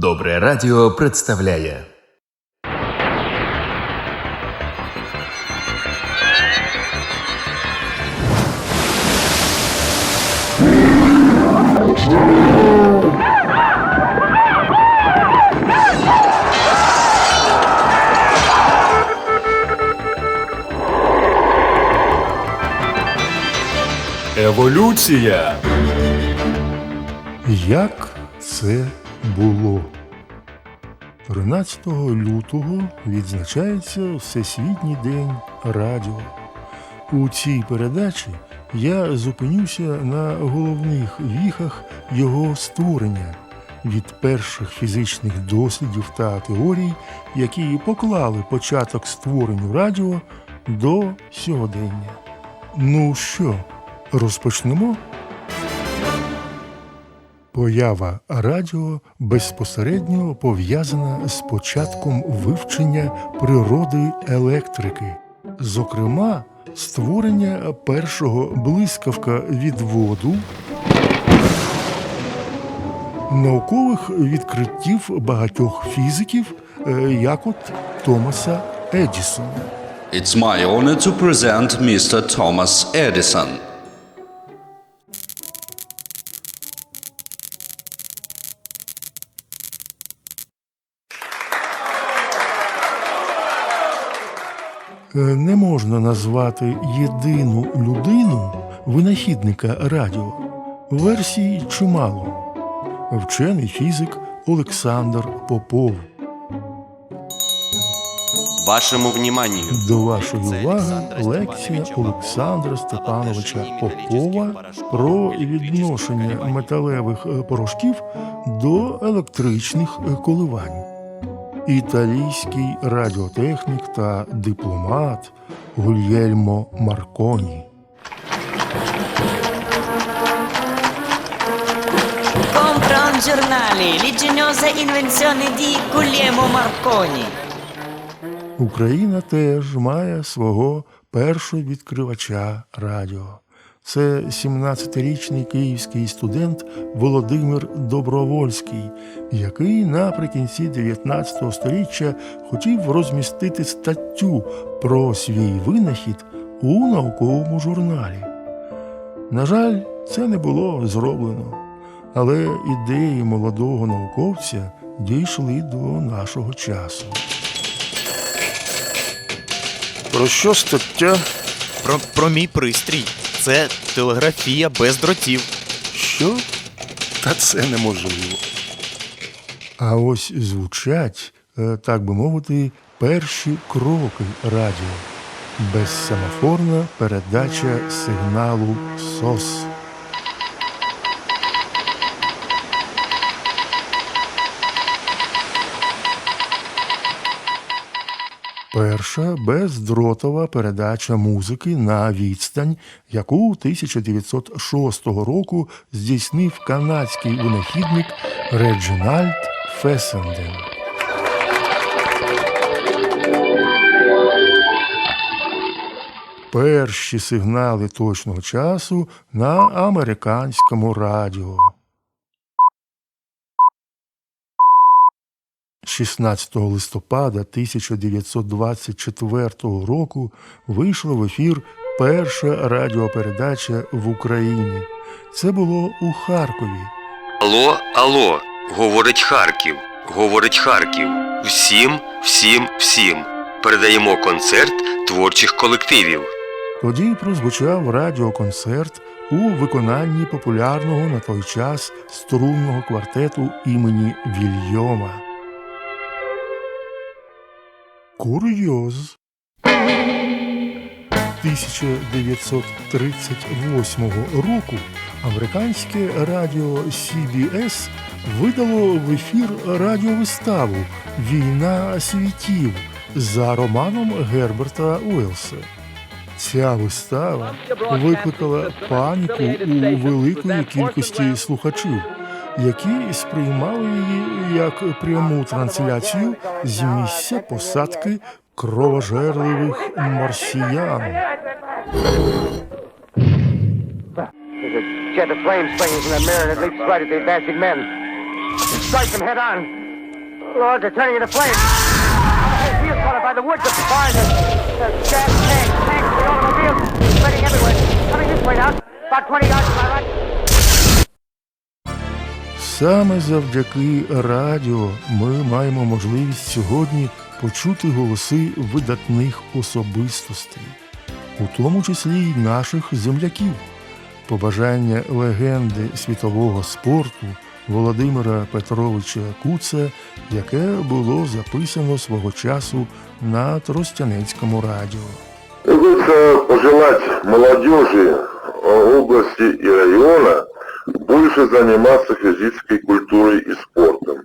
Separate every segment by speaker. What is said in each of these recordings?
Speaker 1: Добре радіо представляє
Speaker 2: Еволюція.
Speaker 3: Як це було? 13 лютого відзначається Всесвітній день радіо. У цій передачі я зупинюся на головних віхах його створення від перших фізичних дослідів та теорій, які поклали початок створенню радіо до сьогодення. Ну що, розпочнемо? Поява радіо безпосередньо пов'язана з початком вивчення природи електрики, зокрема, створення першого блискавка відводу, наукових відкриттів багатьох фізиків, е, як от Томаса Едісона.
Speaker 4: It's my honor to present Mr. Thomas Edison.
Speaker 3: Не можна назвати єдину людину винахідника радіо. Версій чимало. Вчений фізик Олександр Попов.
Speaker 5: Вашему вниманию.
Speaker 3: До вашої
Speaker 5: Це
Speaker 3: уваги лекція
Speaker 5: Степановича
Speaker 3: Олександра Степановича Попова про відношення металевих е, порошків до електричних е, коливань. Італійський радіотехнік та дипломат Гульєльмо Марконі.
Speaker 6: Compra un giornale, l'ingegnosa invenzione di Guglielmo Marconi.
Speaker 3: Україна теж має свого першого відкривача радіо. Це 17-річний київський студент Володимир Добровольський, який наприкінці 19 століття хотів розмістити статтю про свій винахід у науковому журналі. На жаль, це не було зроблено, але ідеї молодого науковця дійшли до нашого часу. Про що стаття?
Speaker 7: Про, про мій пристрій. Це телеграфія без дротів.
Speaker 3: Що? Та це неможливо. А ось звучать, е, так би мовити, перші кроки радіо. Безсемафорна передача сигналу СОС. Перша бездротова передача музики на відстань, яку 1906 року здійснив канадський винахідник Реджинальд Фесенден. Перші сигнали точного часу на американському радіо. 16 листопада 1924 року вийшла в ефір перша радіопередача в Україні. Це було у Харкові.
Speaker 8: Алло, алло, говорить Харків, говорить Харків. Всім, всім, всім. Передаємо концерт творчих колективів.
Speaker 3: Тоді прозвучав радіоконцерт у виконанні популярного на той час струнного квартету імені Вільйома. Курйоз 1938 року американське радіо CBS видало в ефір радіовиставу Війна світів за романом Герберта Уелса. Ця вистава викликала паніку у великої кількості слухачів, які сприймали її як пряму трансляцію з місця посадки кровожерливих марсіян.
Speaker 9: Uh, about 20 yards to my right.
Speaker 3: Саме завдяки радіо ми маємо можливість сьогодні почути голоси видатних особистостей, у тому числі й наших земляків. Побажання легенди світового спорту Володимира Петровича Куца, яке було записано свого часу на Тростянецькому радіо.
Speaker 10: Хочется пожелать молодежи э, области и района больше заниматься физической культурой и спортом.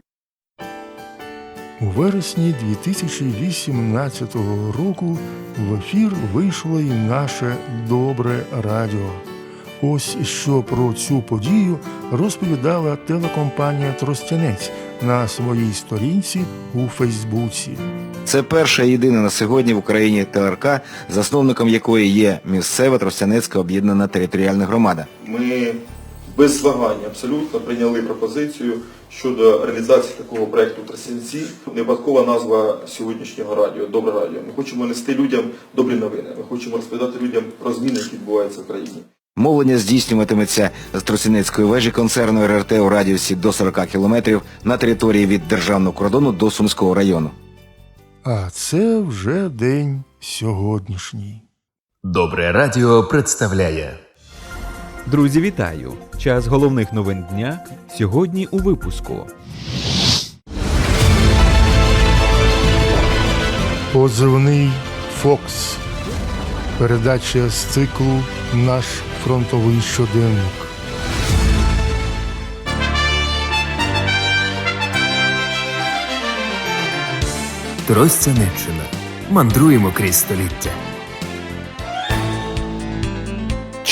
Speaker 3: У вересні 2018 року в ефір вийшло і наше добре радіо. Ось що про цю подію розповідала телекомпанія Тростянець на своїй сторінці у Фейсбуці.
Speaker 11: Це перша і єдина на сьогодні в Україні ТРК, засновником якої є місцева Тростянецька об'єднана територіальна громада.
Speaker 12: Ми без вагань абсолютно прийняли пропозицію щодо реалізації такого проєкту в Тростянці. Випадкова назва сьогоднішнього радіо Добре радіо. Ми хочемо нести людям добрі новини. Ми хочемо розповідати людям про зміни, які відбуваються в країні.
Speaker 11: Мовлення здійснюватиметься з Тростянецької вежі концерну РРТ у радіусі до 40 кілометрів на території від державного кордону до Сумського району.
Speaker 3: А це вже день сьогоднішній.
Speaker 1: Добре радіо представляє
Speaker 13: Друзі, вітаю! Час головних новин дня сьогодні у випуску.
Speaker 3: Позивний Фокс. Передача з циклу Наш фронтовий щоденник.
Speaker 1: Тростянеччина. Мандруємо крізь століття.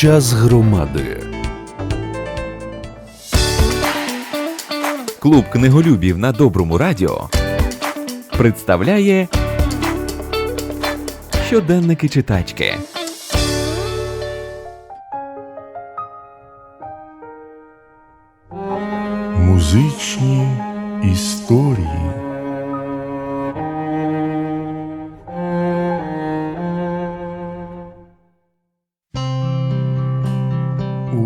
Speaker 2: Час громади.
Speaker 13: Клуб книголюбів на доброму радіо представляє щоденники читачки.
Speaker 3: Музичні історії.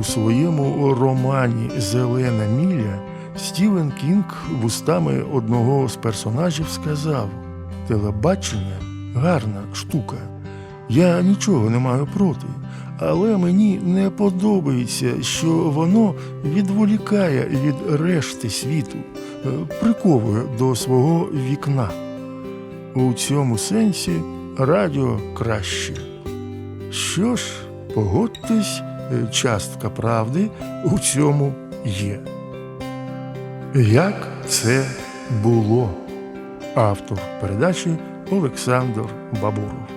Speaker 3: Своєму романі Зелена міля Стівен Кінг вустами одного з персонажів сказав: Телебачення гарна штука. Я нічого не маю проти, але мені не подобається, що воно відволікає від решти світу, е, приковує до свого вікна. У цьому сенсі радіо краще. Що ж, погодьтесь, частка правди у цьому є. Як це було? Автор передачі Олександр Бабуров.